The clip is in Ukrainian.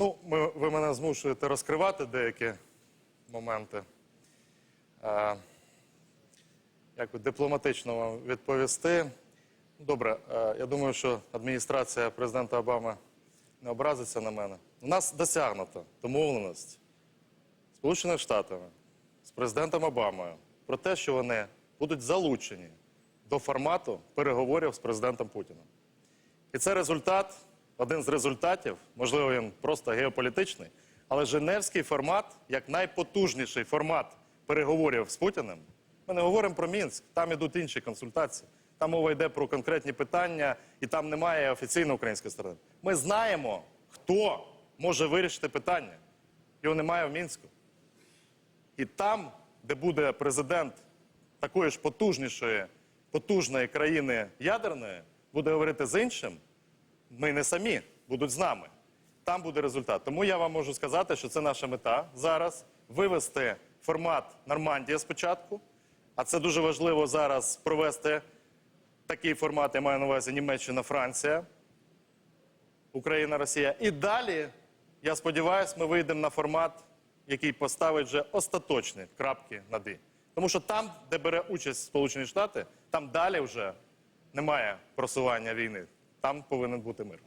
Ну, ми, ви мене змушуєте розкривати деякі моменти. Е, як дипломатично вам відповісти. Добре, е, я думаю, що адміністрація президента Обами не образиться на мене. У нас досягнута домовленість Сполучених Штатами з президентом Обамою про те, що вони будуть залучені до формату переговорів з президентом Путіним. І це результат, один з результатів, можливо, він просто геополітичний, але Женевський формат, як найпотужніший формат переговорів з Путіним, ми не говоримо про Мінськ, там ідуть інші консультації. Там мова йде про конкретні питання, і там немає офіційної української сторони. Ми знаємо, хто може вирішити питання. Його немає в Мінську. І там, де буде президент такої ж потужнішої, потужної країни ядерної, буде говорити з іншим, ми не самі, будуть з нами. Там буде результат. Тому я вам можу сказати, що це наша мета зараз вивести формат Нормандія спочатку. А це дуже важливо зараз провести такий формат, я маю на увазі Німеччина, Франція, Україна, Росія. І далі, я сподіваюся, ми вийдемо на формат, який поставить вже остаточні крапки над «і». Тому що там, де бере участь Сполучені Штати, там далі вже немає просування війни. Там повинен бути мир.